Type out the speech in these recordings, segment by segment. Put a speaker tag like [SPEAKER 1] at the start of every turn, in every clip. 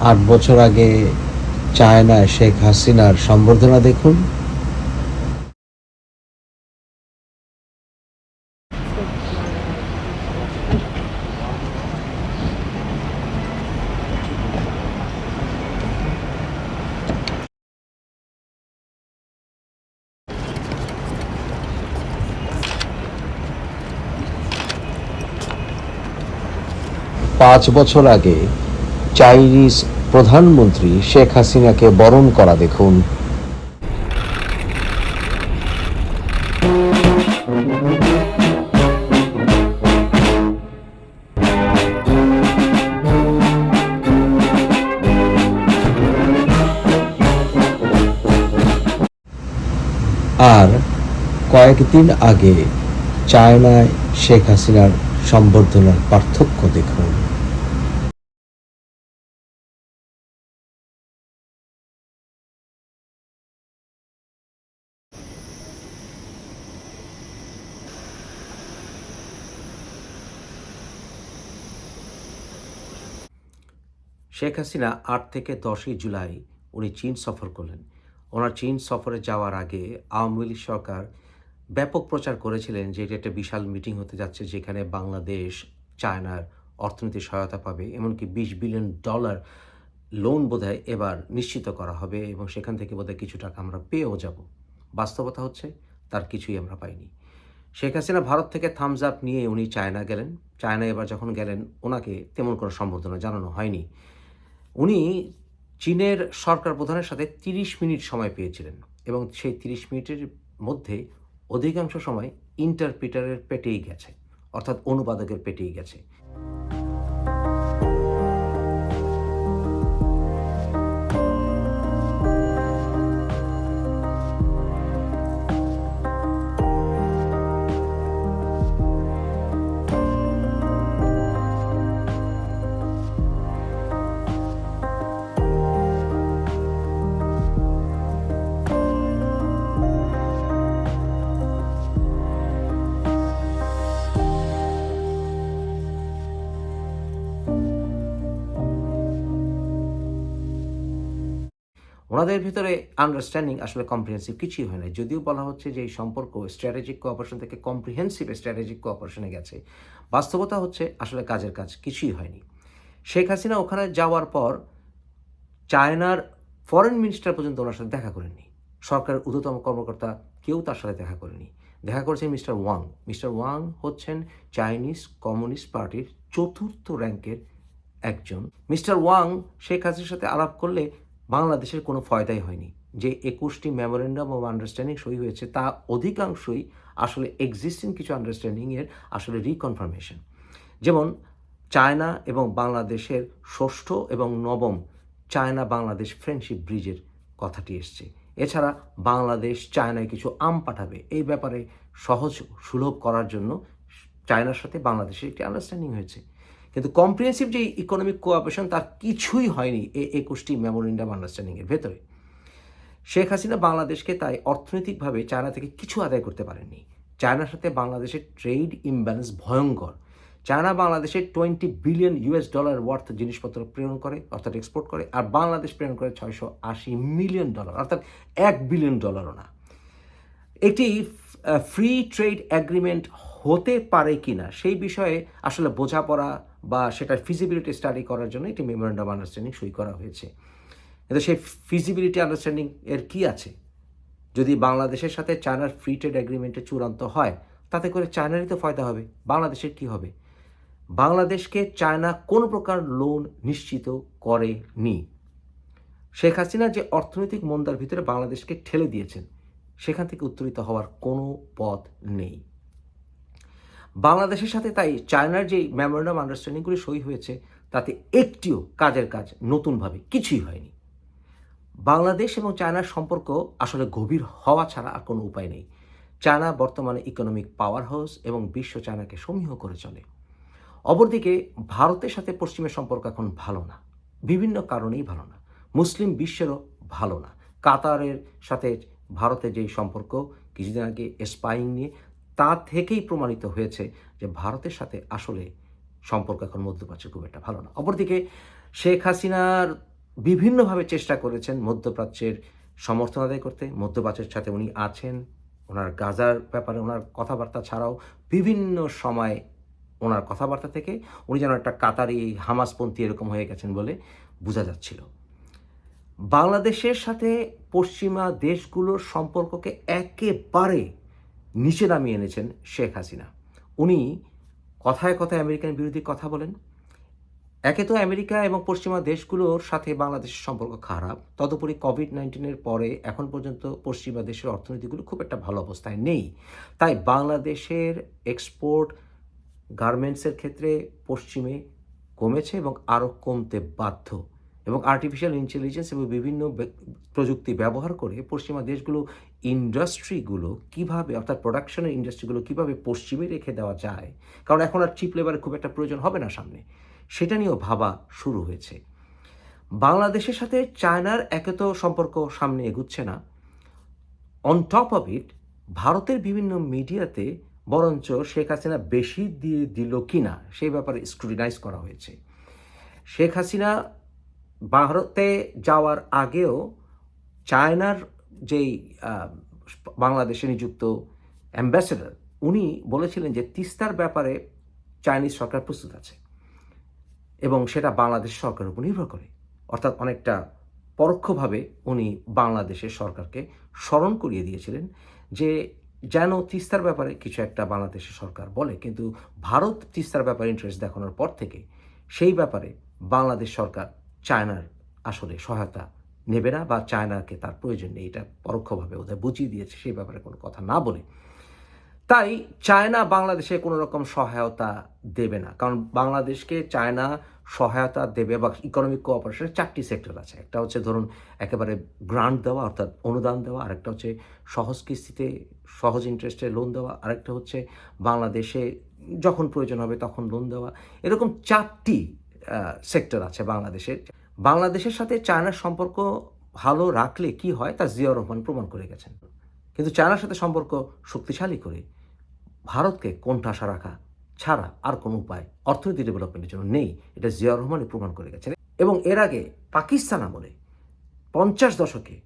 [SPEAKER 1] আট বছর আগে চায়নায় শেখ হাসিনার সম্বর্ধনা দেখুন। পাঁচ বছর আগে চাইনিজ প্রধানমন্ত্রী শেখ হাসিনাকে বরণ করা দেখুন। আর কয়েকদিন আগে চায়নায় শেখ হাসিনার সম্বর্ধনার পার্থক্য দেখুন।
[SPEAKER 2] শেখ হাসিনা আট থেকে দশই জুলাই উনি চীন সফর করলেন। ওনার চীন সফরে যাওয়ার আগে আওয়ামী লীগ সরকার ব্যাপক প্রচার করেছিলেন যে এটা একটা বিশাল মিটিং হতে যাচ্ছে যেখানে বাংলাদেশ, চায়নার অর্থনীতি সহায়তা পাবে, এমনকি বিশ বিলিয়ন ডলার লোন বোধহয় এবার নিশ্চিত করা হবে এবং সেখান থেকে বোধহয় কিছু টাকা আমরা পেয়েও যাব। বাস্তবতা হচ্ছে তার কিছুই আমরা পাইনি। শেখ হাসিনা ভারত থেকে থামস আপ নিয়ে উনি চায়না গেলেন। চায়না এবার যখন গেলেন, ওনাকে তেমন কোনো সম্বোধনা জানানো হয়নি। উনি চীনের সরকার প্রধানের সাথে তিরিশ মিনিট সময় পেয়েছিলেন এবং সেই তিরিশ মিনিটের মধ্যে অধিকাংশ সময় ইন্টারপ্রিটারের পেটেই গেছে, অর্থাৎ অনুবাদকের পেটেই গেছে। ওনাদের ভিতরে আন্ডারস্ট্যান্ডিং আসলে কম্প্রিহেন্সিভ কিছুই হয় না যদিও বলা হচ্ছে যে এই সম্পর্ক স্ট্র্যাটেজিক কোঅপারেশন থেকে কম্প্রিহেন্সিভ স্ট্র্যাটেজিক কোঅপারেশনে গেছে। বাস্তবতা হচ্ছে আসলে কাজের কাজ, কিছুই হয়নি। শেখ হাসিনা ওখানে যাওয়ার পর চায়নার ফরেন মিনিস্টার পর্যন্ত ওনার সাথে দেখা করেননি। সরকারের ঊর্ধ্বতম কর্মকর্তা কেউ তার সাথে দেখা করেনি। দেখা করেছেন মিস্টার ওয়াং। মিস্টার ওয়াং হচ্ছেন চাইনিজ কমিউনিস্ট পার্টির চতুর্থ র্যাঙ্কের একজন। মিস্টার ওয়াং শেখ হাসিনার সাথে আলাপ করলে বাংলাদেশের কোনো ফয়দাই হয়নি। যে একুশটি মেমোরেন্ডাম অফ আন্ডারস্ট্যান্ডিং সই হয়েছে, তা অধিকাংশই আসলে এক্সিস্টিং কিছু আন্ডারস্ট্যান্ডিংয়ের আসলে রিকনফার্মেশন যেমন চায়না এবং বাংলাদেশের ষষ্ঠ এবং নবম চায়না বাংলাদেশ ফ্রেন্ডশিপ ব্রিজের কথাটি এসছে। এছাড়া বাংলাদেশ চায়নায় কিছু আম পাঠাবে, এই ব্যাপারে সহজ সুলভ করার জন্য চায়নার সাথে বাংলাদেশের একটি আন্ডারস্ট্যান্ডিং হয়েছে। কিন্তু কম্প্রিহেন্সিভ যে ইকোনমিক কোঅপারেশন তার কিছুই হয়নি এই একুশটি মেমোরেন্ডাম আন্ডারস্ট্যান্ডিংয়ের ভেতরে। শেখ হাসিনা বাংলাদেশকে তাই অর্থনৈতিকভাবে চায়না থেকে কিছু আদায় করতে পারেননি। চায়নার সাথে বাংলাদেশের ট্রেড ইমব্যালেন্স ভয়ঙ্কর। চায়না বাংলাদেশে twenty billion US dollar worth জিনিসপত্র প্রেরণ করে, অর্থাৎ এক্সপোর্ট করে, আর বাংলাদেশ প্রেরণ করে ছয়শো আশি মিলিয়ন ডলার অর্থাৎ এক বিলিয়ন ডলারও না। একটি ফ্রি ট্রেড অ্যাগ্রিমেন্ট হতে পারে কি না সেই বিষয়ে আসলে বোঝাপড়া বা সেটার ফিজিবিলিটি স্টাডি করার জন্য একটি মেমোরেন্ডাম আন্ডারস্ট্যান্ডিং সই করা হয়েছে। কিন্তু সেই ফিজিবিলিটি আন্ডারস্ট্যান্ডিং এর কি আছে? যদি বাংলাদেশের সাথে চায়নার ফ্রি ট্রেড অ্যাগ্রিমেন্টে চূড়ান্ত হয়, তাতে করে চায়নারই তো ফায়দা হবে। বাংলাদেশের কি হবে? বাংলাদেশকে চায়না কোনো প্রকার লোন নিশ্চিত করেনি। শেখ হাসিনা যে অর্থনৈতিক মন্দার ভিতরে বাংলাদেশকে ঠেলে দিয়েছেন, সেখান থেকে উত্তরিত হওয়ার কোনো পথ নেই। বাংলাদেশের সাথে তাই চায়নার যে মেমোরেন্ডাম আন্ডারস্ট্যান্ডিংগুলি সই হয়েছে, তাতে একটিও কাজের কাজ নতুনভাবে কিছুই হয়নি। বাংলাদেশ এবং চায়নার সম্পর্ক আসলে গভীর হওয়া ছাড়া আর কোনো উপায় নেই। চায়না বর্তমানে ইকোনমিক পাওয়ার হাউস এবং বিশ্ব চায়নাকে সমীহ করে চলে। অপরদিকে, ভারতের সাথে পশ্চিমের সম্পর্ক এখন ভালো না। বিভিন্ন কারণেই ভালো না। মুসলিম বিশ্বেরও ভালো না। কাতারের সাথে ভারতের যেই সম্পর্ক, কিছুদিন আগে স্পাইং নিয়ে তা থেকেই প্রমাণিত হয়েছে যে ভারতের সাথে আসলে সম্পর্ক এখন মধ্যপ্রাচ্যে খুব একটা ভালো না। অপরদিকে শেখ হাসিনার বিভিন্নভাবে চেষ্টা করেছেন মধ্যপ্রাচ্যের সমর্থন আদায় করতে। মধ্যপ্রাচ্যের সাথে উনি আছেন, ওনার গাজার ব্যাপারে ওনার কথাবার্তা ছাড়াও বিভিন্ন সময় ওনার কথাবার্তা থেকে উনি যেন একটা কাতারি হামাসপন্থী এরকম হয়ে গেছেন বলে বোঝা যাচ্ছিল। বাংলাদেশের সাথে পশ্চিমা দেশগুলোর সম্পর্ককে একেবারে নিচে নামিয়ে এনেছেন শেখ হাসিনা। উনি কথায় কথায় আমেরিকান বিরোধী কথা বলেন। একে তো আমেরিকা এবং পশ্চিমা দেশগুলোর সাথে বাংলাদেশের সম্পর্ক খারাপ। তদুপরি কোভিড নাইন্টিনের পরে এখন পর্যন্ত পশ্চিমা দেশের অর্থনীতিগুলো খুব একটা ভালো অবস্থায় নেই। তাই বাংলাদেশের এক্সপোর্ট গার্মেন্টসের ক্ষেত্রে পশ্চিমে কমেছে এবং আরও কমতে বাধ্য। এবং আর্টিফিশিয়াল ইন্টেলিজেন্স এবং বিভিন্ন প্রযুক্তি ব্যবহার করে পশ্চিমা দেশগুলো ইন্ডাস্ট্রিগুলো কীভাবে, অর্থাৎ প্রোডাকশনের ইন্ডাস্ট্রিগুলো কীভাবে পশ্চিমে রেখে দেওয়া যায়? কারণ এখন আর চিপ লেবারের খুব একটা প্রয়োজন হবে না সামনে। সেটা নিয়েও ভাবা শুরু হয়েছে। বাংলাদেশের সাথে চায়নার একে তো সম্পর্ক সামনে এগুচ্ছে না। অন টপ অফ ইট ভারতের বিভিন্ন মিডিয়াতে বরঞ্চ শেখ হাসিনা বেশি দিয়ে দিল কিনা সেই ব্যাপারে স্ক্রুটিনাইজ করা হয়েছে। শেখ হাসিনা ভারতে যাওয়ার আগেও চায়নার যেই বাংলাদেশে নিযুক্ত অ্যাম্বাসেডর, উনি বলেছিলেন যে তিস্তার ব্যাপারে চাইনিজ সরকার প্রস্তুত আছে এবং সেটা বাংলাদেশ সরকারের উপর নির্ভর করে। অর্থাৎ অনেকটা পরোক্ষভাবে উনি বাংলাদেশের সরকারকে স্মরণ করিয়ে দিয়েছিলেন যে যেন তিস্তার ব্যাপারে কিছু একটা বাংলাদেশের সরকার বলে। কিন্তু ভারত তিস্তার ব্যাপারে ইন্টারেস্ট দেখানোর পর থেকে সেই ব্যাপারে বাংলাদেশ সরকার চায়নার আসলে সহায়তা নেবে না বা চায়নাকে তার প্রয়োজন নেই, এটা পরোক্ষভাবে ওদের বুঝিয়ে দিয়েছে, সেই ব্যাপারে কোনো কথা না বলে। তাই চায়না বাংলাদেশে কোনো রকম সহায়তা দেবে না, কারণ বাংলাদেশকে চায়না সহায়তা দেবে বা ইকোনমিক কোঅপারেশনের চারটি সেক্টর আছে। একটা হচ্ছে ধরুন একেবারে গ্রান্ট দেওয়া, অর্থাৎ অনুদান দেওয়া, আরেকটা হচ্ছে সহজ কিস্তিতে, সহজ ইন্টারেস্টে লোন দেওয়া, আরেকটা হচ্ছে বাংলাদেশে যখন প্রয়োজন হবে তখন লোন দেওয়া। এরকম চারটি সেক্টর আছে বাংলাদেশের বাংলাদেশের সাথে চায়নার সম্পর্ক ভালো রাখলে কি হয় তা জিয়া রহমান প্রমাণ করে গেছেন। কিন্তু চায়নার সাথে সম্পর্ক শক্তিশালী করে ভারতকে কোণঠাসা রাখা ছাড়া আর কোনো উপায় অর্থনীতি ডেভেলপমেন্টের জন্য নেই, এটা জিয়া রহমানই প্রমাণ করে গেছেন। এবং এর আগে পাকিস্তান আমলে পঞ্চাশ দশকে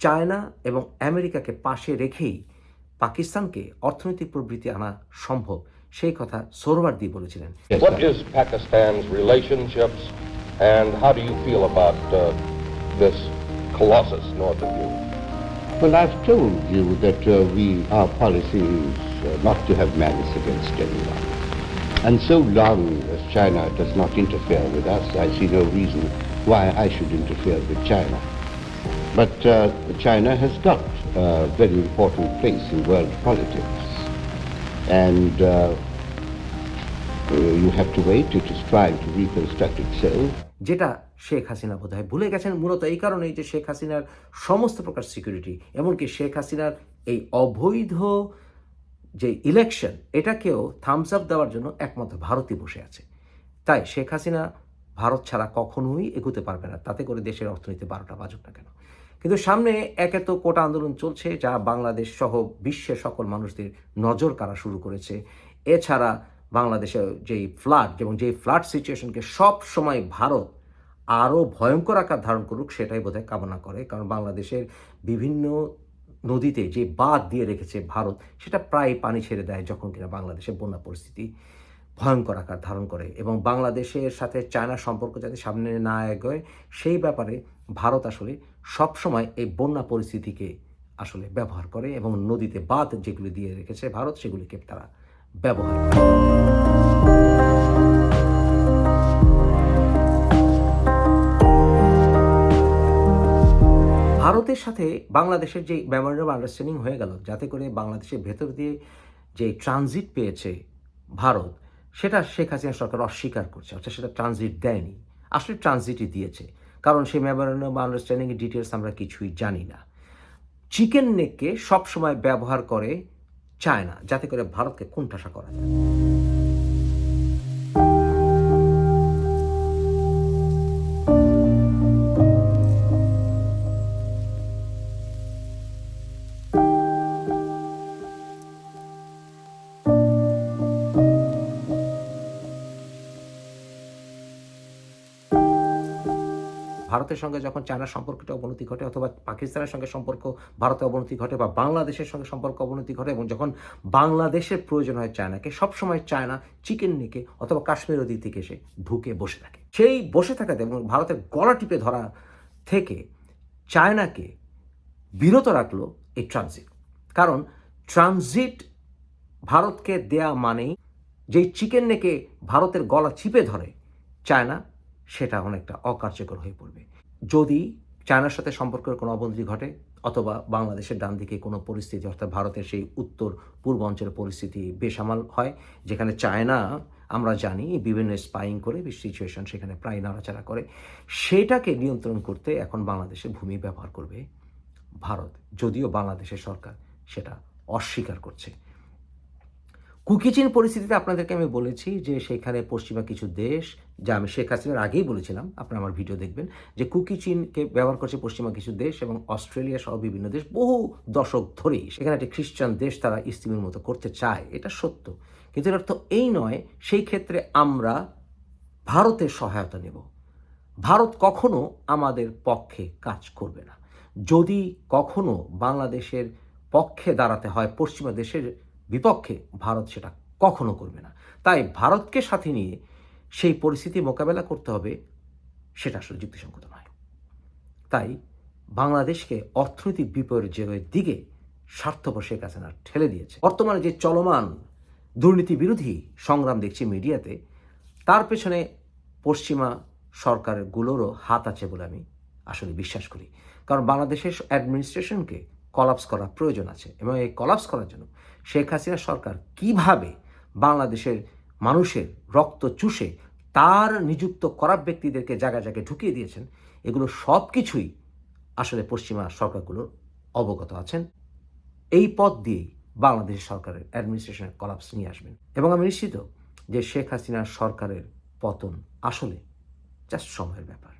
[SPEAKER 2] চায়না এবং আমেরিকাকে পাশে রেখেই পাকিস্তানকে অর্থনৈতিক প্রবৃত্তি আনা সম্ভব, সেই কথা সোরওয়ার্দি বলেছিলেন।
[SPEAKER 3] And how do you feel about uh, this colossus north of you?
[SPEAKER 4] Well, I've told you that uh, we, our policy is uh, not to have malice against anyone. And so long as China does not interfere with us, I see no reason why I should interfere with China. But uh, China has got a very important place in world politics. And uh, you have to wait. It is trying to reconstruct itself.
[SPEAKER 2] যেটা শেখ হাসিনা বোধহয় ভুলে গেছেন। মূলত এই কারণেই যে শেখ হাসিনার সমস্ত প্রকার সিকিউরিটি এমনকি শেখ হাসিনার এই অবৈধ যে ইলেকশন এটাকেও থামস আপ দেওয়ার জন্য একমাত্র ভারতই বসে আছে। তাই শেখ হাসিনা ভারত ছাড়া কখনোই এগোতে পারবে না। তাতে করে দেশের অর্থনীতি বারোটা বাজুক না কেন? কিন্তু সামনে একে তো কোটা আন্দোলন চলছে, যা বাংলাদেশ সহ বিশ্বের সকল মানুষদের নজর কাড়া শুরু করেছে। এছাড়া বাংলাদেশের যেই ফ্লাড এবং যেই ফ্লাড সিচুয়েশনকে সব সময় ভারত আরও ভয়ঙ্কর আকার ধারণ করুক, সেটাই বোধহয় কামনা করে। কারণ বাংলাদেশের বিভিন্ন নদীতে যে বাঁধ দিয়ে রেখেছে ভারত, সেটা প্রায় পানি ছেড়ে দেয় যখন কিনা বাংলাদেশের বন্যা পরিস্থিতি ভয়ঙ্কর আকার ধারণ করে। এবং বাংলাদেশের সাথে চায়নার সম্পর্ক যাতে সামনে না এগোয়, সেই ব্যাপারে ভারত আসলে সবসময় এই বন্যা পরিস্থিতিকে আসলে ব্যবহার করে এবং নদীতে বাঁধ যেগুলি দিয়ে রেখেছে ভারত, সেগুলিকে তারা ব্যবহার। ভারতের সাথে বাংলাদেশের যে মেমোরেন্ডাম আন্ডারস্ট্যান্ডিং হয়ে গেল, যাতে করে বাংলাদেশের ভেতর দিয়ে যে ট্রানজিট পেয়েছে ভারত, সেটা শেখ হাসিনা সরকার অস্বীকার করছে, অর্থাৎ সেটা ট্রানজিট দেয়নি। আসলে ট্রানজিটই দিয়েছে, কারণ সেই মেমোরেন্ডাম আন্ডারস্ট্যান্ডিংয়ের ডিটেলস আমরা কিছুই জানি না। চিকেন নেককে সবসময় ব্যবহার করে চায়না যাতে করে ভারতকে কোণঠাসা করা যায়। ভারতের সঙ্গে যখন চায়নার সম্পর্কটা অবনতি ঘটে অথবা পাকিস্তানের সঙ্গে সম্পর্ক ভারতের অবনতি ঘটে বা বাংলাদেশের সঙ্গে সম্পর্ক অবনতি ঘটে এবং যখন বাংলাদেশের প্রয়োজন হয় চায়নাকে, সবসময় চায়না চিকেন নিকে অথবা কাশ্মীর ওদিক থেকে এসে ঢুকে বসে থাকে। সেই বসে থাকাতে এবং ভারতের গলা টিপে ধরা থেকে চায়নাকে বিরত রাখল এই ট্রানজিট কারণ ট্রানজিট ভারতকে দেয়া মানেই যেই চিকেন নেকে ভারতের গলা চিপে ধরে, চায়না সেটা অনেকটা অকার্যকর হয়ে পড়বে। যদি চায়নার সাথে সম্পর্কের কোনো অবনতি ঘটে অথবা বাংলাদেশের ডান দিকে কোনো পরিস্থিতি, অর্থাৎ ভারতের সেই উত্তর পূর্ব অঞ্চলের পরিস্থিতি বেসামাল হয়, যেখানে চায়না, আমরা জানি, বিভিন্ন স্পাইং করে সিচুয়েশন সেখানে প্রায় নাড়াচাড়া করে, সেটাকে নিয়ন্ত্রণ করতে এখন বাংলাদেশের ভূমি ব্যবহার করবে ভারত, যদিও বাংলাদেশের সরকার সেটা অস্বীকার করছে। কুকিচিন পরিস্থিতিতে আপনাদেরকে আমি বলেছি যে সেখানে পশ্চিমা কিছু দেশ, যা আমি শেখ হাসিনার আগেই বলেছিলাম, আপনারা আমার ভিডিও দেখবেন, যে কুকিচিনকে ব্যবহার করছে পশ্চিমা কিছু দেশ এবং অস্ট্রেলিয়া সহ বিভিন্ন দেশ বহু দশক ধরেই। সেখানে একটি খ্রিস্টান দেশ তারা ইস্তিমের মতো করতে চায়, এটা সত্য। কিন্তু এর অর্থ এই নয়, সেই ক্ষেত্রে আমরা ভারতের সহায়তা নেব। ভারত কখনো আমাদের পক্ষে কাজ করবে না। যদি কখনো বাংলাদেশের পক্ষে দাঁড়াতে হয়, পশ্চিমা দেশের বিপক্ষে ভারত সেটা কখনো করবে না। তাই ভারতকে সাথে নিয়ে সেই পরিস্থিতি মোকাবেলা করতে হবে, সেটা আসলে যুক্তিসঙ্গত নয়। তাই বাংলাদেশকে অর্থনৈতিক বিপর্যয়ের দিকে স্বার্থপর শেখ হাসিনা ঠেলে দিয়েছে, বর্তমানে যে চলমান দুর্নীতি বিরোধী সংগ্রাম দেখছি মিডিয়াতে, তার পেছনে পশ্চিমা সরকারগুলোরও হাত আছে বলে আমি আসলে বিশ্বাস করি। কারণ বাংলাদেশের অ্যাডমিনিস্ট্রেশনকে কলাপস করার প্রয়োজন আছে এবং এই কলাপস করার জন্য শেখ হাসিনা সরকার কীভাবে বাংলাদেশের মানুষের রক্ত চুষে তার নিযুক্ত করাপ ব্যক্তিদেরকে জায়গায় জায়গায় ঢুকিয়ে দিয়েছেন, এগুলো সব কিছুই আসলে পশ্চিমা সরকারগুলোর অবগত আছেন। এই পথ দিয়েই বাংলাদেশ সরকারের অ্যাডমিনিস্ট্রেশনের কলাপস নিয়ে আসবেন। এবং আমি নিশ্চিত যে শেখ হাসিনার সরকারের পতন আসলে জাস্ট সময়ের ব্যাপার।